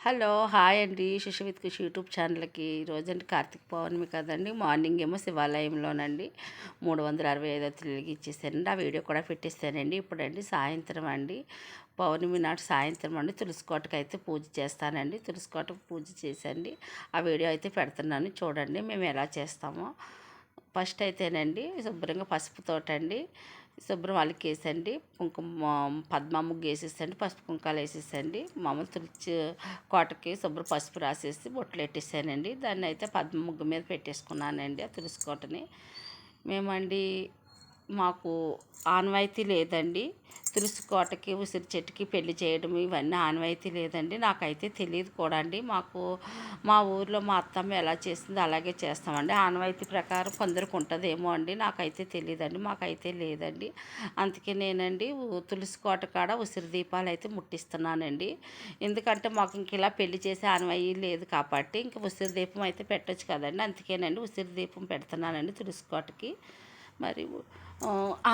Hello hi అండి. శిశువిత్ కృషి YouTube ఛానల్కి ఈరోజండి కార్తీక పౌర్ణమి కదండి. మార్నింగ్ ఏమో శివాలయంలోనండి. మూడు వందల అరవై ఐదో తిరిగి ఇచ్చేసానండి ఆ వీడియో కూడా పెట్టేస్తానండి. ఇప్పుడండి సాయంత్రం అండి. పౌర్ణమి నాటి సాయంత్రం అండి. తులసికోటకు అయితే పూజ చేస్తానండి. తులసికోటకు పూజ చేసండి ఆ వీడియో అయితే పెడుతున్నాను. చూడండి మేము ఎలా చేస్తామో. ఫస్ట్ అయితేనండి శుభ్రంగా పసుపుతోటండి శుభ్రం అలికేసండి కుంకుమ పద్మ ముగ్గు వేసేసండి పసుపు కుంకాలు వేసేసండి మామూలు తులిచి కోటకి శుభ్రం పసుపు రాసేసి బొట్లు పెట్టేసానండి దాన్ని అయితే పద్మ ముగ్గు మీద పెట్టేసుకున్నానండి ఆ తులసి కోటని. మేమండి మాకు ఆనవాయితీ లేదండి. తులసి కోటకి ఉసిరి చెట్టుకి పెళ్ళి చేయడం ఇవన్నీ ఆనవాయితీ లేదండి. నాకైతే తెలియదు కూడా అండి. మాకు మా ఊర్లో మా అత్తమ్మ ఎలా చేసిందో అలాగే చేస్తామండి. ఆనవాయితీ ప్రకారం కొందరికి ఉంటుందేమో అండి. నాకైతే తెలియదండి మాకైతే లేదండి. అందుకే నేనండి తులసి కోట కాడ ఉసిరి దీపాలు అయితే ముట్టిస్తున్నానండి. ఎందుకంటే మాకు ఇంక ఇలా పెళ్ళి చేసే ఆనవాయి లేదు కాబట్టి ఇంక ఉసిరి దీపం అయితే పెట్టచ్చు కదండి. అందుకేనండి ఉసిరి దీపం పెడుతున్నానండి తులసి కోటకి. మరి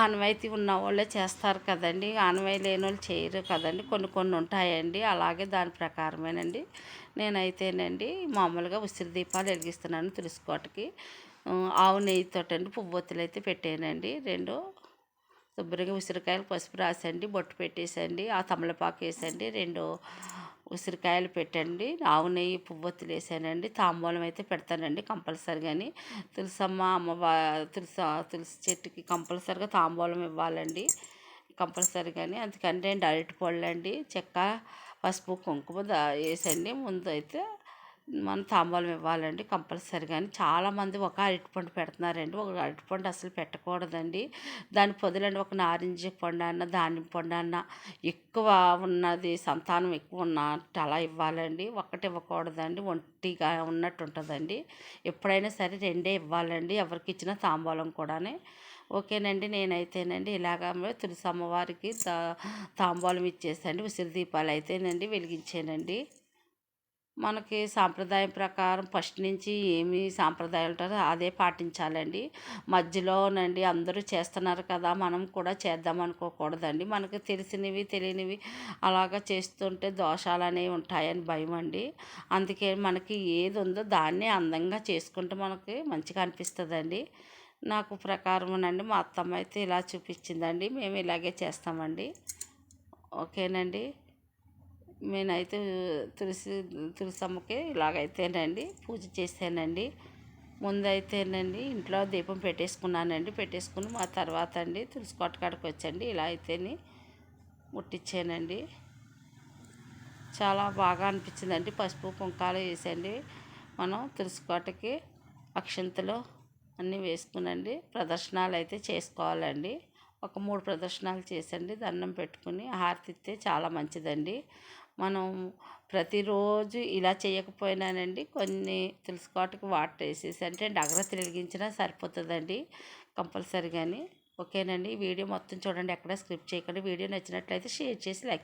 ఆనవాయితీ ఉన్న వాళ్ళే చేస్తారు కదండి. ఆనవాయి లేని వాళ్ళు చేయరు కదండి. కొన్ని కొన్ని ఉంటాయండి. అలాగే దాని ప్రకారమేనండి. నేనైతేనండి మామూలుగా ఉసిరి దీపాలు వెలిగిస్తున్నాను తులసికోటకి. ఆవు నెయ్యితోటండి పువ్వొత్తులు అయితే పెట్టానండి. రెండు శుభ్రంగా ఉసిరికాయలు పసుపు రాసండి బొట్టు పెట్టేసండి ఆ తమలపాకు వేసండి రెండు ఉసిరికాయలు పెట్టండి. ఆవు నెయ్యి పువ్వొత్తులు వేసానండి తాంబూలం అయితే పెడతానండి కంపల్సరిగాని. తులసమ్మ అమ్మవ తులస తులసి చెట్టుకి కంపల్సరిగా తాంబూలం ఇవ్వాలండి. కంపల్సరిగాని. అందుకని రెండు అరటి పళ్ళండి చెక్క పసుపు కుంకుమ వేసండి. ముందు అయితే మనం తాంబూలం ఇవ్వాలండి కంపల్సరీ కానీ చాలామంది ఒక అరటిపండు పెడుతున్నారండి. ఒక అరటిపండు అసలు పెట్టకూడదండి. దాని పొదులండి ఒక నారింజ పండు అన్న దానిమ్మ పండు అన్న ఎక్కువ ఉన్నది సంతానం ఎక్కువ ఉన్నట్టు అలా ఇవ్వాలండి. ఒక్కటి ఇవ్వకూడదండి. ఒంటిగా ఉన్నట్టు ఉంటుందండి. ఎప్పుడైనా సరే రెండే ఇవ్వాలండి. ఎవరికి ఇచ్చిన తాంబూలం కూడానే. ఓకేనండి. నేనైతేనండి ఇలాగ తులసి అమ్మవారికి తాంబూలం ఇచ్చేసండి. ఉసిరి దీపాలు అయితేనండి వెలిగించానండి. మనకి సాంప్రదాయం ప్రకారం ఫస్ట్ నుంచి ఏమి సాంప్రదాయాలు ఉంటారో అదే పాటించాలండి. మధ్యలోనండి అందరూ చేస్తున్నారు కదా మనం కూడా చేద్దాం అనుకోకూడదండి. మనకు తెలిసినవి తెలియనివి అలాగా చేస్తుంటే దోషాలు అనేవి ఉంటాయని భయం అండి. అందుకే మనకి ఏది ఉందో దాన్నే అందంగా చేసుకుంటే మనకి మంచిగా అనిపిస్తుందండి. నాకు ప్రకారం మా అత్తమ్మ అయితే ఇలా చూపించిందండి. మేము ఇలాగే చేస్తామండి. ఓకేనండి. నేనైతే తులసి తులసమ్మకి ఇలాగైతేనండి పూజ చేశానండి ముందైతేనండి ఇంట్లో దీపం పెట్టేసుకున్నానండి పెట్టేసుకుని మా తర్వాత అండి తులసి కొట్టకాడికి వచ్చండి ఇలా అయితేని ముట్టించానండి చాలా బాగా అనిపించిందండి పసుపు కుంకాలు వేసండి మనం తులసి కోటకి అక్షంతలు అన్నీ వేసుకునండి ప్రదర్శనలు అయితే చేసుకోవాలండి. ఒక మూడు ప్రదర్శనలు చేసండి దండం పెట్టుకుని హారతి ఇస్తే చాలా మంచిదండి. మనం ప్రతిరోజు ఇలా చేయకపోయినానండి కొన్ని తులసికోటకి వాటర్ వేసేసి అంటే అగరత్తి వెలిగించినా సరిపోతుందండి కంపల్సరీగాని. ఓకేనండి. వీడియో మొత్తం చూడండి. ఎక్కడ స్క్రిప్ట్ చేయకండి. వీడియో నచ్చినట్లయితే షేర్ చేసి లైక్